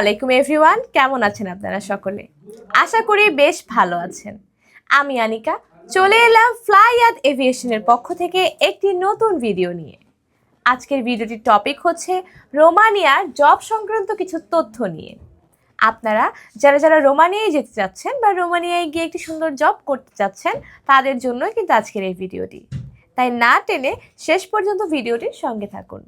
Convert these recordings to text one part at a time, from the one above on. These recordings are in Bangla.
আলাইকুম এভরিওয়ান। কেমন আছেন আপনারা সকলে? আশা করি বেশ ভালো আছেন। আমি আনিকা। চলে এলাম ফ্লাইয়াদ এভিয়েশনের পক্ষ থেকে একটি নতুন ভিডিও নিয়ে। আজকের ভিডিওটির টপিক হচ্ছে রোমানিয়ার জব সংক্রান্ত কিছু তথ্য নিয়ে। আপনারা, যারা যারা রোমানিয়ায় যেতে চাচ্ছেন বা রোমানিয়ায় গিয়ে একটি সুন্দর জব করতে চাচ্ছেন, তাদের জন্যই কিন্তু আজকের এই ভিডিওটি তাই না টেনে শেষ পর্যন্ত ভিডিওটির সঙ্গে থাকুন।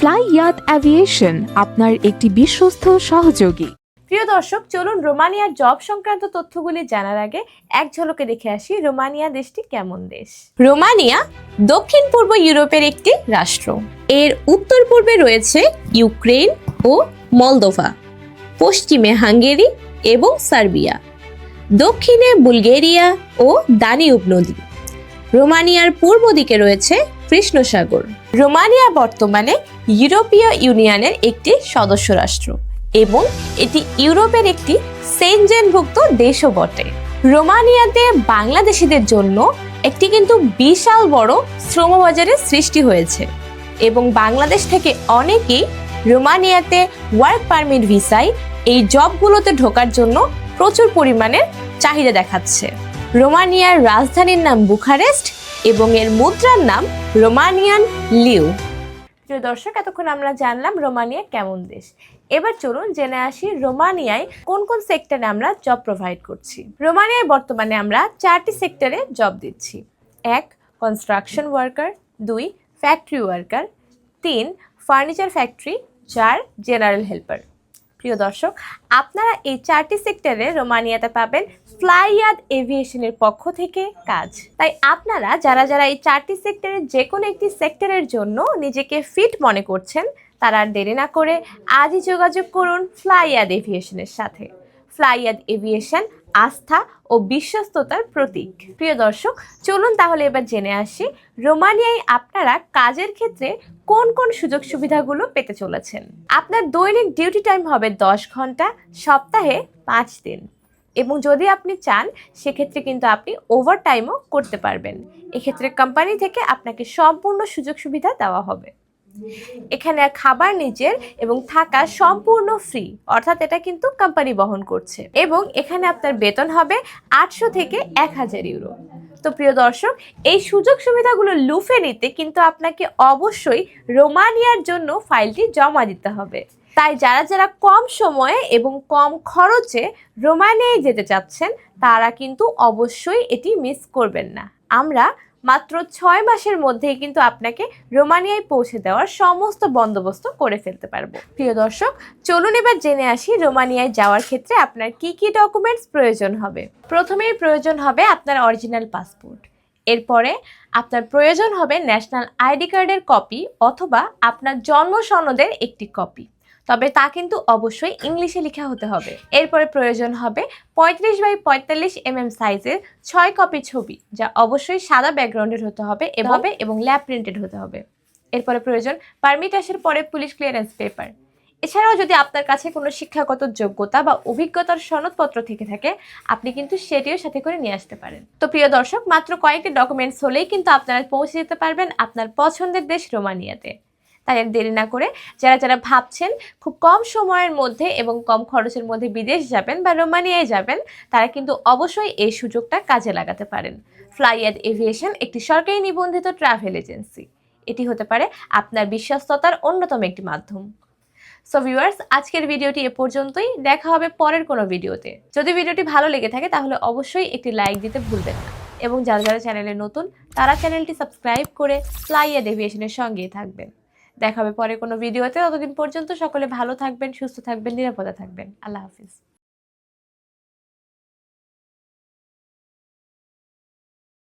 ফ্লাই ইয়াত অ্যাভিয়েশন আপনার একটি বিশ্বস্ত সহযোগী। প্রিয় দর্শক চলুন রোমানিয়ার জব সংক্রান্ত তথ্যগুলি জানার আগে এক ঝলকে দেখে আসি রোমানিয়া দেশটি কেমন দেশ। রোমানিয়া দক্ষিণ পূর্ব ইউরোপের একটি রাষ্ট্র। এর উত্তর পূর্বে রয়েছে ইউক্রেন ও মলদোভা পশ্চিমে হাঙ্গেরি এবং সার্বিয়া দক্ষিণে বুলগেরিয়া ও দানিউব নদী। রোমানিয়ার পূর্ব দিকে রয়েছে কৃষ্ণসাগর। রোমানিয়া বর্তমানে ইউরোপীয় ইউনিয়নের একটি সদস্য রাষ্ট্র এবং এটি ইউরোপের একটি সেনজেনভুক্ত দেশও বটে। রোমানিয়াতে বাংলাদেশিদের জন্য একটি কিন্তু বিশাল বড় শ্রমবাজারের সৃষ্টি হয়েছে এবং বাংলাদেশ থেকে অনেকেই রোমানিয়াতে ওয়ার্ক পারমিট ভিসায় এই জবগুলোতে ঢোকার জন্য প্রচুর পরিমাণে চাহিদা দেখাচ্ছে। রোমানিয়ার রাজধানীর নাম বুখারেস্ট এবং এর মুদ্রার নাম রোমানিয়ান লিউ। প্রিয় দর্শক, এতক্ষণ আমরা জানলাম রোমানিয়া কেমন দেশ। এবার চলুন জেনে আসি রোমানিয়ায় কোন কোন সেক্টরে আমরা জব প্রোভাইড করছি। রোমানিয়ায় বর্তমানে আমরা চারটি সেক্টরে জব দিচ্ছি। এক কনস্ট্রাকশন ওয়ার্কার দুই ফ্যাক্টরি ওয়ার্কার তিন ফার্নিচার ফ্যাক্টরি চার জেনারেল হেল্পার প্রিয় দর্শক, আপনারা এই চারটি সেক্টরে রোমানিয়াতে পাবেন ফ্লাইয়াদ এভিয়েশনের পক্ষ থেকে কাজ। তাই আপনারা যারা যারা এই চারটি সেক্টরের যে কোনো একটি সেক্টরের জন্য নিজেকে ফিট মনে করছেন, তারা আর দেরি না করে আজই যোগাযোগ করুন ফ্লাইয়াদ এভিয়েশনের সাথে। ফ্লাইয়াদ এভিয়েশন আস্থা ও বিশ্বস্ততার প্রতীক। প্রিয় দর্শক, চলুন তাহলে এবার জেনে আসি, রোমানিয়ায় আপনারা কাজের ক্ষেত্রে কোন কোন সুযোগ সুবিধাগুলো পেতে চলেছেন? আপনার দৈনিক ডিউটি টাইম হবে দশ ঘণ্টা, সপ্তাহে পাঁচ দিন। এবং যদি আপনি চান, সেক্ষেত্রে কিন্তু আপনি ওভার টাইমও করতে পারবেন। এক্ষেত্রে কোম্পানি থেকে আপনাকে সম্পূর্ণ সুযোগ সুবিধা দেওয়া হবে। এখানে খাবার নিজের এবং থাকা সম্পূর্ণ ফ্রি অর্থাৎ এটা কিন্তু কোম্পানি বহন করছে। এবং এখানে আপনার বেতন হবে আটশো থেকে এক হাজার ইউরো তো প্রিয় দর্শক, এই সুযোগ সুবিধাগুলো লুফে নিতে কিন্তু আপনাকে অবশ্যই রোমানিয়ার জন্য ফাইলটি জমা দিতে হবে। তাই যারা যারা কম সময়ে এবং কম খরচে রোমানিয়ায় যেতে চাচ্ছেন, তারা কিন্তু অবশ্যই এটি মিস করবেন না। আমরা মাত্র ছয় মাসের মধ্যেই কিন্তু আপনাকে রোমানিয়ায় পৌঁছে দেওয়ার সমস্ত বন্দোবস্ত করে ফেলতে পারব। প্রিয় দর্শক, চলুন এবার জেনে আসি রোমানিয়ায় যাওয়ার ক্ষেত্রে আপনার কি কি ডকুমেন্টস প্রয়োজন হবে। প্রথমেই প্রয়োজন হবে আপনার অরিজিনাল পাসপোর্ট এরপরে আপনার প্রয়োজন হবে ন্যাশনাল আইডি কার্ডের কপি অথবা আপনার জন্ম সনদের একটি কপি তবে তা কিন্তু অবশ্যই ইংলিশে লেখা হতে হবে। এরপরে প্রয়োজন হবে পঁয়ত্রিশ বাই পঁয়তাল্লিশ এম এম সাইজের ছয় কপি ছবি, যা অবশ্যই সাদা ব্যাকগ্রাউন্ডের হতে হবে, এভাবে এবং ল্যাব প্রিন্টেড হতে হবে। এরপরে প্রয়োজন পারমিট আসার পরে পুলিশ ক্লিয়ারেন্স পেপার এছাড়াও যদি আপনার কাছে কোনো শিক্ষাগত যোগ্যতা বা অভিজ্ঞতার সনদপত্র থেকে থাকে, আপনি কিন্তু সেটিও সাথে করে নিয়ে আসতে পারেন। তো প্রিয় দর্শক, মাত্র কয়েকটি ডকুমেন্টস হলেই কিন্তু আপনারা পৌঁছে যেতে পারবেন আপনার পছন্দের দেশ রোমানিয়াতে। তাই দেরি না করে যারা যারা ভাবছেন খুব কম সময়ের মধ্যে এবং কম খরচের মধ্যে বিদেশ যাবেন বা রোমানিয়ায় যাবেন, তারা কিন্তু অবশ্যই এই সুযোগটা কাজে লাগাতে পারেন। ফ্লাইয়াদ এভিয়েশন একটি সরকারি নিবন্ধিত ট্রাভেল এজেন্সি। এটি হতে পারে আপনার বিশ্বস্ততার অন্যতম একটি মাধ্যম। সো ভিউয়ার্স আজকের ভিডিওটি এ পর্যন্তই। দেখা হবে পরের কোনো ভিডিওতে। যদি ভিডিওটি ভালো লেগে থাকে তাহলে অবশ্যই একটি লাইক দিতে ভুলবেন না। এবং যারা যারা চ্যানেলে নতুন, তারা চ্যানেলটি সাবস্ক্রাইব করে ফ্লাইয়াদ এভিয়েশনের সঙ্গেই থাকবেন। দেখা হবে পরে কোনো ভিডিওতে। ততদিন পর্যন্ত সকলে ভালো থাকবেন, সুস্থ থাকবেন, নিরাপদে থাকবেন। আল্লাহ হাফিজ।